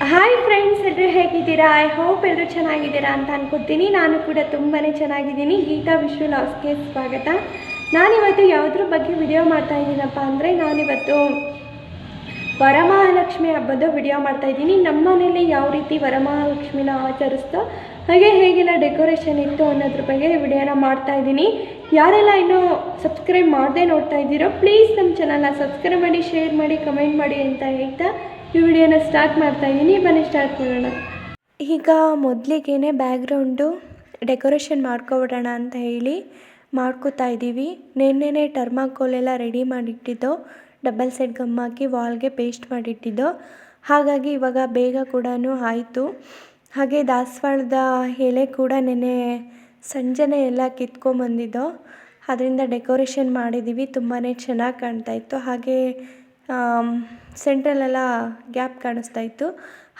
Hi friends ಎಲ್ಲರೂ ಹೇಗಿದ್ದೀರಾ? I hope ಎಲ್ಲರೂ ಚೆನ್ನಾಗಿದ್ದೀರಾ ಅಂತ ಅನ್ಕೋತೀನಿ. ನಾನು ಕೂಡ ತುಂಬಾ ಚೆನ್ನಾಗಿದ್ದೀನಿ. ಗೀತಾ ವಿಶ್ವ ಲಾಸ್ಗೆ ಸ್ವಾಗತ. ನಾನಿವತ್ತು ಯಾವುದ್ರ ಬಗ್ಗೆ ವಿಡಿಯೋ ಮಾಡ್ತಾ ಇದ್ದೀನಪ್ಪ ಅಂದರೆ ನಾನಿವತ್ತು ವರಮಹಾಲಕ್ಷ್ಮಿ ಹಬ್ಬದ ವಿಡಿಯೋ ಮಾಡ್ತಾ ಇದ್ದೀನಿ. ನಮ್ಮ ಮನೇಲಿ ಯಾವ ರೀತಿ ವರಮಹಾಲಕ್ಷ್ಮಿನ ಆಚರಿಸ್ತೋ, ಹಾಗೆ ಹೇಗೆಲ್ಲ ಡೆಕೋರೇಷನ್ ಇತ್ತು ಅನ್ನೋದ್ರ ಬಗ್ಗೆ ವಿಡಿಯೋನ ಮಾಡ್ತಾ ಇದ್ದೀನಿ. ಯಾರೆಲ್ಲ ಇನ್ನೂ ಸಬ್ಸ್ಕ್ರೈಬ್ ಮಾಡದೆ ನೋಡ್ತಾ ಇದ್ದೀರೋ ಪ್ಲೀಸ್ ನಮ್ಮ ಚಾನಲ್ನ ಸಬ್ಸ್ಕ್ರೈಬ್ ಮಾಡಿ ಶೇರ್ ಮಾಡಿ ಕಮೆಂಟ್ ಮಾಡಿ ಅಂತ ಹೇಳ್ತಾ ಈ ವಿಡಿಯೋನ ಸ್ಟಾರ್ಟ್ ಮಾಡ್ತಾ ಇದ್ದೀನಿ ಬನ್ನಿ, ಸ್ಟಾರ್ಟ್ ಮಾಡೋಣ. ಈಗ ಮೊದಲಿಗೇನೆ ಬ್ಯಾಕ್ಗ್ರೌಂಡು ಡೆಕೋರೇಷನ್ ಮಾಡ್ಕೊಬಿಡೋಣ ಅಂತ ಹೇಳಿ ಮಾಡ್ಕೋತಾ ಇದ್ದೀವಿ ಟರ್ಮಾಕೋಲ್ ಟರ್ಮಾಕೋಲೆಲ್ಲ ರೆಡಿ ಮಾಡಿಟ್ಟಿದ್ದೋ. ಡಬಲ್ ಸೈಡ್ ಗಮ್ ಹಾಕಿ ವಾಲ್ಗೆ ಪೇಸ್ಟ್ ಮಾಡಿಟ್ಟಿದ್ದೋ. ಹಾಗಾಗಿ ಇವಾಗ ಬೇಗ ಕೂಡ ಆಯಿತು. ಹಾಗೆ ದಾಸವಾಳದ ಎಲೆ ಕೂಡ ನೆನ್ನೆ ಸಂಜೆನೇ ಎಲ್ಲ ಕಿತ್ಕೊಂಬಂದಿದ್ದೋ. ಅದರಿಂದ ಡೆಕೋರೇಷನ್ ಮಾಡಿದ್ದೀವಿ ತುಂಬಾ ಚೆನ್ನಾಗಿ ಕಾಣ್ತಾಯಿತ್ತು ಹಾಗೆ ಸೆಂಟ್ರಲೆಲ್ಲ ಗ್ಯಾಪ್ ಕಾಣಿಸ್ತಾ ಇತ್ತು.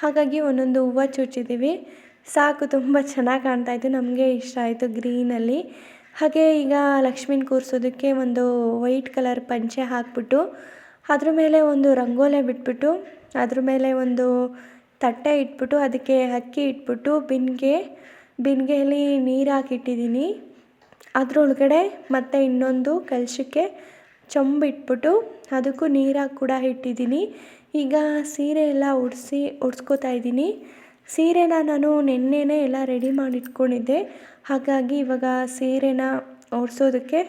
ಹಾಗಾಗಿ ಒಂದೊಂದು ಹೂವು ಚುಚ್ಚಿದ್ದೀವಿ ಸಾಕು, ತುಂಬ ಚೆನ್ನಾಗಿ ಕಾಣ್ತಾ ಇತ್ತು. ನಮಗೆ ಇಷ್ಟ ಆಯಿತು ಗ್ರೀನಲ್ಲಿ. ಹಾಗೆ ಈಗ ಲಕ್ಷ್ಮೀನ ಕೂರಿಸೋದಕ್ಕೆ ಒಂದು ವೈಟ್ ಕಲರ್ ಪಂಚೆ ಹಾಕ್ಬಿಟ್ಟು, ಅದ್ರ ಮೇಲೆ ಒಂದು ರಂಗೋಲೆ ಬಿಟ್ಬಿಟ್ಟು, ಅದ್ರ ಮೇಲೆ ಒಂದು ತಟ್ಟೆ ಇಟ್ಬಿಟ್ಟು, ಅದಕ್ಕೆ ಅಕ್ಕಿ ಇಟ್ಬಿಟ್ಟು, ಬಿನ್ಗೆ, ಬಿನ್ಗೆಯಲ್ಲಿ ನೀರು ಹಾಕಿಟ್ಟಿದ್ದೀನಿ. ಅದರೊಳಗಡೆ ಮತ್ತೆ ಇನ್ನೊಂದು ಕಲಶಕ್ಕೆ ಚೊಂಬು ಇಟ್ಬಿಟ್ಟು ಅದಕ್ಕೂ ನೀರಾಗಿ ಕೂಡ ಇಟ್ಟಿದ್ದೀನಿ. ಈಗ ಸೀರೆ ಎಲ್ಲ ಉಡಿಸಿ, ಉಡ್ಸ್ಕೊತಾ ಇದ್ದೀನಿ. ಸೀರೆನ ನಾನು ನೆನ್ನೆನೇ ಎಲ್ಲ ರೆಡಿ ಮಾಡಿ ಇಟ್ಕೊಂಡಿದ್ದೆ ಹಾಗಾಗಿ ಇವಾಗ ಸೀರೆನ ಉಡ್ಸೋದಕ್ಕೆ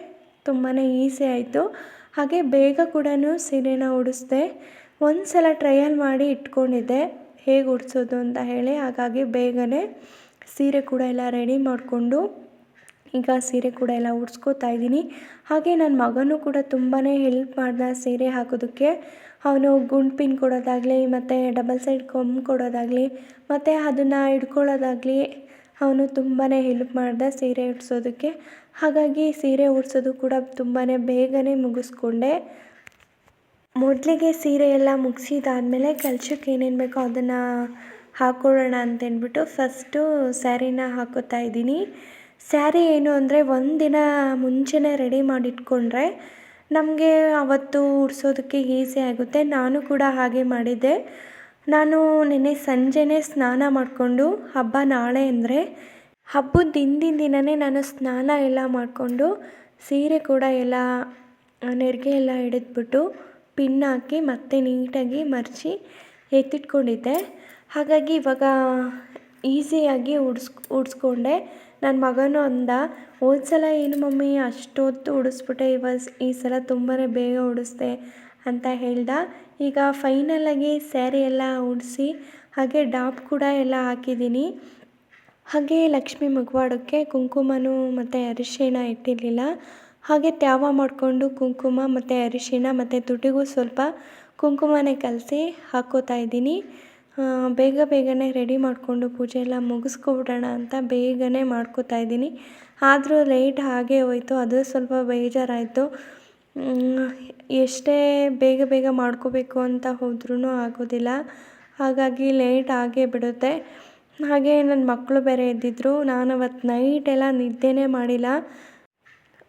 ತುಂಬಾ ಈಸಿ ಆಯಿತು. ಹಾಗೆ ಬೇಗ ಕೂಡ ಸೀರೆನ ಉಡಿಸ್ದೆ. ಒಂದು ಸಲ ಟ್ರಯಲ್ ಮಾಡಿ ಇಟ್ಕೊಂಡಿದ್ದೆ. ಹೇಗೆ ಉಡಿಸೋದು ಅಂತ ಹೇಳಿ ಹಾಗಾಗಿ ಬೇಗನೆ ಸೀರೆ ಕೂಡ ಎಲ್ಲ ರೆಡಿ ಮಾಡಿಕೊಂಡು ಈಗ ಸೀರೆ ಕೂಡ ಎಲ್ಲ ಉಡ್ಸ್ಕೊತಾ ಇದ್ದೀನಿ. ಹಾಗೆ ನನ್ನ ಮಗನೂ ಕೂಡ ತುಂಬಾ ಹೆಲ್ಪ್ ಮಾಡ್ದ ಸೀರೆ ಹಾಕೋದಕ್ಕೆ. ಅವನು ಗುಂಡ್ ಪಿನ್ ಕೊಡೋದಾಗಲಿ, ಮತ್ತು ಡಬಲ್ ಸೈಡ್ ಕಮ್ ಕೊಡೋದಾಗಲಿ, ಮತ್ತು ಅದನ್ನು ಇಡ್ಕೊಳ್ಳೋದಾಗಲಿ ಅವನು ತುಂಬಾ ಹೆಲ್ಪ್ ಮಾಡ್ದ ಸೀರೆ ಉಡ್ಸೋದಕ್ಕೆ. ಹಾಗಾಗಿ ಸೀರೆ ಉಡ್ಸೋದು ಕೂಡ ತುಂಬಾ ಬೇಗನೆ ಮುಗಿಸ್ಕೊಂಡೆ. ಮೊದಲಿಗೆ ಸೀರೆ ಎಲ್ಲ ಮುಗಿಸಿದಾದಮೇಲೆ ಕಲ್ಚಕ್ಕೆ ಏನೇನು ಬೇಕೋ ಅದನ್ನು ಹಾಕ್ಕೊಳ್ಳೋಣ ಅಂತೇಳ್ಬಿಟ್ಟು ಫಸ್ಟು ಸ್ಯಾರಿನ ಹಾಕೋತಾ ಇದ್ದೀನಿ. ಸ್ಯಾರಿ ಏನು ಅಂದರೆ ಒಂದಿನ ಮುಂಚೆನೇ ರೆಡಿ ಮಾಡಿಟ್ಕೊಂಡ್ರೆ ನಮಗೆ ಅವತ್ತು ಉಡ್ಸೋದಕ್ಕೆ ಈಸಿ ಆಗುತ್ತೆ. ನಾನು ಕೂಡ ಹಾಗೆ ಮಾಡಿದ್ದೆ. ನಾನು ನೆನ್ನೆ ಸಂಜೆನೇ ಸ್ನಾನ ಮಾಡಿಕೊಂಡು, ಹಬ್ಬ ನಾಳೆ ಅಂದರೆ ಹಬ್ಬದ ಹಿಂದಿನ ದಿನವೇ ನಾನು ಸ್ನಾನ ಎಲ್ಲ ಮಾಡಿಕೊಂಡು, ಸೀರೆ ಕೂಡ ಎಲ್ಲ ನೆರಿಗೆ ಎಲ್ಲ ಹಿಡಿದ್ಬಿಟ್ಟು ಪಿನ್ ಹಾಕಿ ಮತ್ತೆ ನೀಟಾಗಿ ಮರ್ಚಿ ಎತ್ತಿಟ್ಕೊಂಡಿದ್ದೆ. ಹಾಗಾಗಿ ಇವಾಗ ಈಸಿಯಾಗಿ ಉಡ್ಸ್, ಉಡ್ಸ್ಕೊಂಡೆ. ನನ್ನ ಮಗನೂ ಅಂದ ಹೋದ ಸಲ ಏನು ಮಮ್ಮಿ, ಅಷ್ಟೊತ್ತು ಉಡಿಸ್ಬಿಟ್ಟೆ ಇವ ಈ ಸಲ ತುಂಬಾ ಬೇಗ ಉಡಿಸ್ದೆ ಅಂತ ಹೇಳ್ದ. ಈಗ ಫೈನಲಾಗಿ ಸ್ಯಾರಿ ಎಲ್ಲ ಉಡಿಸಿ, ಹಾಗೆ ಡಾಪ್ ಕೂಡ ಎಲ್ಲ ಹಾಕಿದ್ದೀನಿ. ಹಾಗೆ ಲಕ್ಷ್ಮಿ ಮಗುವಾಡೋಕ್ಕೆ ಕುಂಕುಮನೂ ಮತ್ತು ಅರಿಶಿಣ ಇಟ್ಟಿರಲಿಲ್ಲ. ಹಾಗೆ ತ್ಯಾವ ಮಾಡಿಕೊಂಡು ಕುಂಕುಮ ಮತ್ತು ಅರಿಶಿಣ ಮತ್ತು ತುಟಿಗೂ ಸ್ವಲ್ಪ ಕುಂಕುಮನೇ ಕಲಸಿ ಹಾಕೋತಾ ಇದ್ದೀನಿ. ಬೇಗ ಬೇಗನೆ ರೆಡಿ ಮಾಡಿಕೊಂಡು ಪೂಜೆ ಎಲ್ಲ ಮುಗಿಸ್ಕೊಬಿಡೋಣ ಅಂತ ಬೇಗನೆ ಮಾಡ್ಕೋತಾ ಇದ್ದೀನಿ. ಆದರೂ ಲೇಟ್ ಹಾಗೇ ಹೋಯ್ತು, ಅದು ಸ್ವಲ್ಪ ಬೇಜಾರಾಯಿತು. ಎಷ್ಟೇ ಬೇಗ ಬೇಗ ಮಾಡ್ಕೋಬೇಕು ಅಂತ ಹೋದ್ರೂ ಆಗೋದಿಲ್ಲ. ಹಾಗಾಗಿ ಲೇಟ್ ಆಗೇ ಬಿಡುತ್ತೆ. ಹಾಗೆ ನನ್ನ ಮಕ್ಕಳು ಬೇರೆ ಇದ್ದಿದ್ರು, ನಾನು ಅವತ್ತು ನೈಟೆಲ್ಲ ನಿದ್ದೆನೇ ಮಾಡಿಲ್ಲ.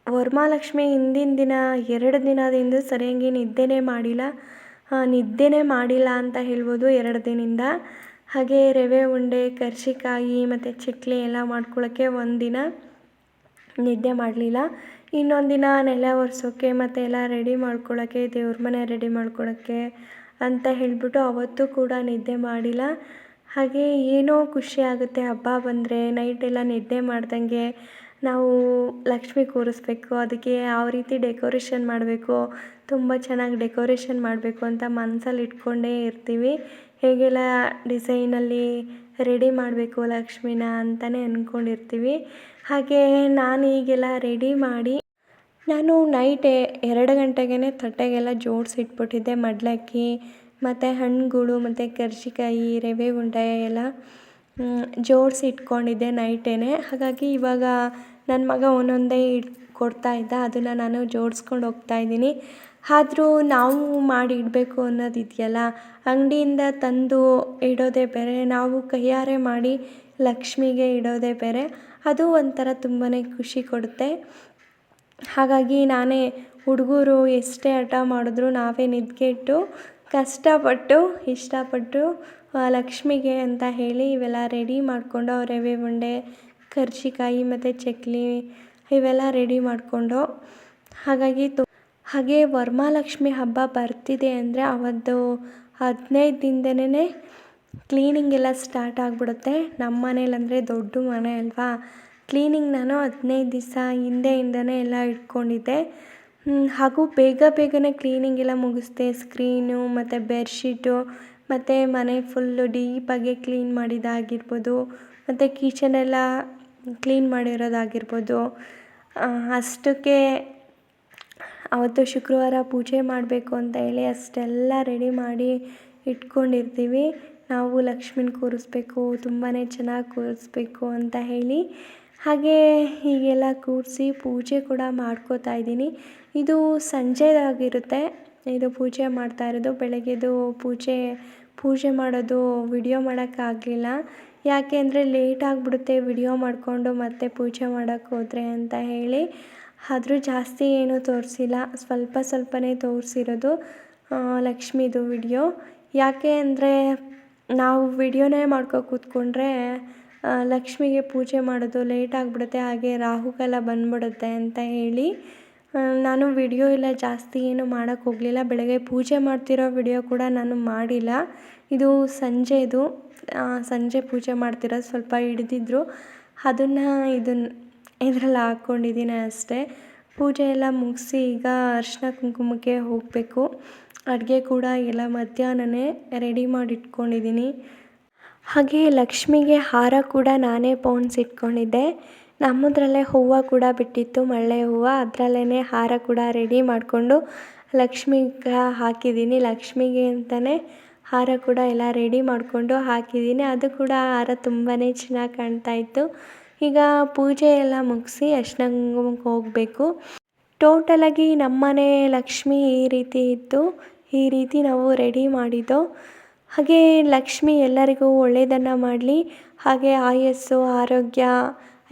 ವರಮಹಾಲಕ್ಷ್ಮಿ ಹಿಂದಿನ ದಿನ, ಎರಡು ದಿನದಿಂದ ಸರಿಯಾಗಿ ನಿದ್ದೆನೇ ಮಾಡಿಲ್ಲ. ನಿದ್ದೆನೇ ಮಾಡಿಲ್ಲ ಅಂತ ಹೇಳ್ಬೋದು ಎರಡು ದಿನದಿಂದ. ಹಾಗೆ ರವೆ ಉಂಡೆ ಕರ್ಜಿಕಾಯಿ ಮತ್ತು ಚಕ್ಲಿ ಎಲ್ಲ ಮಾಡ್ಕೊಳ್ಳೋಕ್ಕೆ ಒಂದಿನ ನಿದ್ದೆ ಮಾಡಲಿಲ್ಲ. ಇನ್ನೊಂದು ದಿನ ನೆಲ ಒರೆಸೋಕ್ಕೆ ಮತ್ತು ಎಲ್ಲ ರೆಡಿ ಮಾಡ್ಕೊಳ್ಳೋಕ್ಕೆ ದೇವ್ರ ಮನೆ ರೆಡಿ ಮಾಡ್ಕೊಳ್ಳೋಕ್ಕೆ ಅಂತ ಹೇಳಿಬಿಟ್ಟು ಅವತ್ತು ಕೂಡ ನಿದ್ದೆ ಮಾಡಿಲ್ಲ. ಹಾಗೆ ಏನೋ ಖುಷಿ ಆಗುತ್ತೆ ಹಬ್ಬ ಬಂದರೆ ನೈಟೆಲ್ಲ ನಿದ್ದೆ ಮಾಡ್ದಂಗೆ ನಾವು ಲಕ್ಷ್ಮಿ ಕೂರಿಸ್ಬೇಕು, ಅದಕ್ಕೆ ಯಾವ ರೀತಿ ಡೆಕೋರೇಷನ್ ಮಾಡಬೇಕು, ತುಂಬ ಚೆನ್ನಾಗಿ ಡೆಕೋರೇಷನ್ ಮಾಡಬೇಕು ಅಂತ ಮನಸ್ಸಲ್ಲಿ ಇಟ್ಕೊಂಡೇ ಇರ್ತೀವಿ. ಹೇಗೆಲ್ಲ ಡಿಸೈನಲ್ಲಿ ರೆಡಿ ಮಾಡಬೇಕು ಲಕ್ಷ್ಮಿನ ಅಂತಲೇ ಅಂದ್ಕೊಂಡಿರ್ತೀವಿ ಹಾಗೆ ನಾನು ಈಗೆಲ್ಲ ರೆಡಿ ಮಾಡಿ, ನಾನು ನೈಟ್ ಎರಡು ಗಂಟೆಗೇ ತಟ್ಟೆಗೆಲ್ಲ ಜೋಡಿಸಿಟ್ಬಿಟ್ಟಿದ್ದೆ ಮಡ್ಲಕ್ಕಿ, ಮತ್ತು ಹಣ್ಣುಗಳು, ಮತ್ತು ಕರ್ಜಿಕಾಯಿ, ರವೆ ಉಂಡೆ ಎಲ್ಲ. ಜೋಡಿಸಿ ಇಟ್ಕೊಂಡಿದ್ದೆ ನೈಟೇ ಹಾಗಾಗಿ ಇವಾಗ ನನ್ನ ಮಗ ಒಂದೊಂದೇ ಇಟ್ ಕೊಡ್ತಾ ಇದ್ದ. ಅದನ್ನು ನಾನು ಜೋಡಿಸ್ಕೊಂಡು ಹೋಗ್ತಾ ಇದ್ದೀನಿ. ಆದರೂ ನಾವು ಮಾಡಿ ಇಡಬೇಕು ಅನ್ನೋದು ಇದೆಯಲ್ಲ ಅಂಗಡಿಯಿಂದ ತಂದು ಇಡೋದೇ ಬೇರೆ, ನಾವು ಕೈಯಾರೆ ಮಾಡಿ ಲಕ್ಷ್ಮಿಗೆ ಇಡೋದೇ ಬೇರೆ, ಅದು ಒಂಥರ ತುಂಬಾ ಖುಷಿ ಕೊಡುತ್ತೆ. ಹಾಗಾಗಿ ನಾನೇ ಹುಡುಗರು ಎಷ್ಟೇ ಹಠ ಮಾಡಿದ್ರು ನಾವೇ ನಿದ್ಗೆಟ್ಟು ಕಷ್ಟಪಟ್ಟು, ಇಷ್ಟಪಟ್ಟು ಲಕ್ಷ್ಮಿಗೆ ಅಂತ ಹೇಳಿ ಇವೆಲ್ಲ ರೆಡಿ ಮಾಡಿಕೊಂಡು ರವೆ ಉಂಡೆ, ಕರ್ಜಿಕಾಯಿ ಮತ್ತು ಚಕ್ಲಿ ಇವೆಲ್ಲ ರೆಡಿ ಮಾಡಿಕೊಂಡು, ಹಾಗಾಗಿ ತು, ಹಾಗೆ ವರಮಹಾಲಕ್ಷ್ಮಿ ಹಬ್ಬ ಬರ್ತಿದೆ ಅಂದರೆ ಅವತ್ತು ಹದಿನೈದು ದಿನದನೇ ಕ್ಲೀನಿಂಗ್ ಎಲ್ಲ ಸ್ಟಾರ್ಟ್ ಆಗಿಬಿಡುತ್ತೆ. ನಮ್ಮ ಮನೇಲಂದರೆ ದೊಡ್ಡ ಮನೆ ಅಲ್ವಾ? ಕ್ಲೀನಿಂಗ್ ನಾನು ಹದಿನೈದು ದಿವಸ ಹಿಂದೆಯಿಂದನೇ ಎಲ್ಲ ಇಟ್ಕೊಂಡಿದ್ದೆ. ಹಾಗೂ ಬೇಗ ಬೇಗನೆ ಕ್ಲೀನಿಂಗ್ ಎಲ್ಲ ಮುಗಿಸ್ದೆ ಸ್ಕ್ರೀನು ಮತ್ತು ಬೆಡ್ಶೀಟು ಮತ್ತು ಮನೆ ಫುಲ್ಲು ಡೀಪಾಗಿ ಕ್ಲೀನ್ ಮಾಡಿದ್ದಾಗಿರ್ಬೋದು ಮತ್ತು ಕಿಚನೆಲ್ಲ ಕ್ಲೀನ್ ಮಾಡಿರೋದಾಗಿರ್ಬೋದು. ಅಷ್ಟಕ್ಕೆ ಅವತ್ತು ಶುಕ್ರವಾರ ಪೂಜೆ ಮಾಡಬೇಕು ಅಂತ ಹೇಳಿ ಅಷ್ಟೆಲ್ಲ ರೆಡಿ ಮಾಡಿ ಇಟ್ಕೊಂಡಿರ್ತೀವಿ. ನಾವು ಲಕ್ಷ್ಮೀನ ಕೂರಿಸ್ಬೇಕು ತುಂಬಾ ಚೆನ್ನಾಗಿ ಕೂರಿಸ್ಬೇಕು ಅಂತ ಹೇಳಿ ಹಾಗೇ ಹೀಗೆಲ್ಲ ಕೂರಿಸಿ ಪೂಜೆ ಕೂಡ ಮಾಡ್ಕೋತಾ ಇದ್ದೀನಿ. ಇದು ಸಂಜೆದಾಗಿರುತ್ತೆ. ಇದು ಪೂಜೆ ಮಾಡ್ತಾ ಇರೋದು. ಬೆಳಗ್ಗೆದು ಪೂಜೆ ಪೂಜೆ ಮಾಡೋದು ವಿಡಿಯೋ ಮಾಡೋಕ್ಕಾಗಲಿಲ್ಲ. ಯಾಕೆ ಅಂದರೆ ಲೇಟ್ ಆಗಿಬಿಡುತ್ತೆ ವಿಡಿಯೋ ಮಾಡಿಕೊಂಡು ಮತ್ತೆ ಪೂಜೆ ಮಾಡೋಕ್ಕೆ ಹೋದರೆ ಅಂತ ಹೇಳಿ. ಆದರೂ ಜಾಸ್ತಿ ಏನೂ ತೋರಿಸಿಲ್ಲ. ಸ್ವಲ್ಪ ಸ್ವಲ್ಪನೇ ತೋರಿಸಿರೋದು ಲಕ್ಷ್ಮೀದು ವಿಡಿಯೋ ಯಾಕೆ ಅಂದರೆ ನಾವು ವಿಡಿಯೋನೇ ಮಾಡ್ಕೊ ಕೂತ್ಕೊಂಡ್ರೆ ಲಕ್ಷ್ಮಿಗೆ ಪೂಜೆ ಮಾಡೋದು ಲೇಟ್ ಆಗಿಬಿಡುತ್ತೆ, ಹಾಗೆ ರಾಹುಕಾಲ ಬಂದ್ಬಿಡುತ್ತೆ ಅಂತ ಹೇಳಿ ನಾನು ವಿಡಿಯೋ ಎಲ್ಲ ಜಾಸ್ತಿ ಏನು ಮಾಡೋಕ್ಕೆ ಹೋಗಲಿಲ್ಲ. ಬೆಳಗ್ಗೆ ಪೂಜೆ ಮಾಡ್ತಿರೋ ವಿಡಿಯೋ ಕೂಡ ನಾನು ಮಾಡಿಲ್ಲ. ಇದು ಸಂಜೆದು ಸಂಜೆ ಪೂಜೆ ಮಾಡ್ತಿರೋದು ಸ್ವಲ್ಪ ಹಿಡಿದಿದ್ರು. ಅದನ್ನು ಇದನ್ನ ಇದರಲ್ಲಿ ಹಾಕ್ಕೊಂಡಿದ್ದೀನಿ ಅಷ್ಟೇ. ಪೂಜೆ ಎಲ್ಲ ಮುಗಿಸಿ ಈಗ ಅರಿಶಿನ ಕುಂಕುಮಕ್ಕೆ ಹೋಗಬೇಕು. ಅಡುಗೆ ಕೂಡ ಎಲ್ಲ ಮಧ್ಯಾಹ್ನನೇ ರೆಡಿ ಮಾಡಿ ಇಟ್ಕೊಂಡಿದ್ದೀನಿ ಹಾಗೆ ಲಕ್ಷ್ಮಿಗೆ ಹಾರ ಕೂಡ ನಾನೇ ಪೋಣಿಸಿಟ್ಕೊಂಡಿದ್ದೆ ನಮ್ಮದ್ರಲ್ಲೇ ಹೂವು ಕೂಡ ಬಿಟ್ಟಿತ್ತು, ಮಳ್ಳೆ ಹೂವು. ಅದರಲ್ಲೇ ಹಾರ ಕೂಡ ರೆಡಿ ಮಾಡಿಕೊಂಡು ಲಕ್ಷ್ಮಿಗೆ ಹಾಕಿದ್ದೀನಿ. ಲಕ್ಷ್ಮಿಗೆ ಅಂತಲೇ ಹಾರ ಕೂಡ ಎಲ್ಲ ರೆಡಿ ಮಾಡಿಕೊಂಡು ಹಾಕಿದ್ದೀನಿ. ಅದು ಕೂಡ ಹಾರ ತುಂಬಾ ಚೆನ್ನಾಗಿ ಕಾಣ್ತಾ ಇತ್ತು. ಈಗ ಪೂಜೆ ಎಲ್ಲ ಮುಗಿಸಿ ಅರಿಶಿನ ಹೋಗಬೇಕು. ಟೋಟಲಾಗಿ ನಮ್ಮನೆ ಲಕ್ಷ್ಮಿ ಈ ರೀತಿ ಇತ್ತು. ಈ ರೀತಿ ನಾವು ರೆಡಿ ಮಾಡಿದ್ದು. ಹಾಗೆ ಲಕ್ಷ್ಮಿ ಎಲ್ಲರಿಗೂ ಒಳ್ಳೆಯದನ್ನು ಮಾಡಲಿ, ಹಾಗೆ ಆಯಸ್ಸು, ಆರೋಗ್ಯ,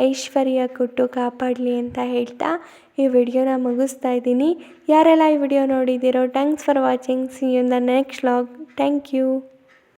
ಐಶ್ವರ್ಯ ಕೊಟ್ಟು ಕಾಪಾಡಲಿ ಅಂತ ಹೇಳ್ತಾ ಈ ವಿಡಿಯೋನ ಮುಗಿಸ್ತಾ ಇದ್ದೀನಿ. ಯಾರೆಲ್ಲ ಈ video ನೋಡಿದ್ದೀರೋ thanks for watching see in the next vlog thank you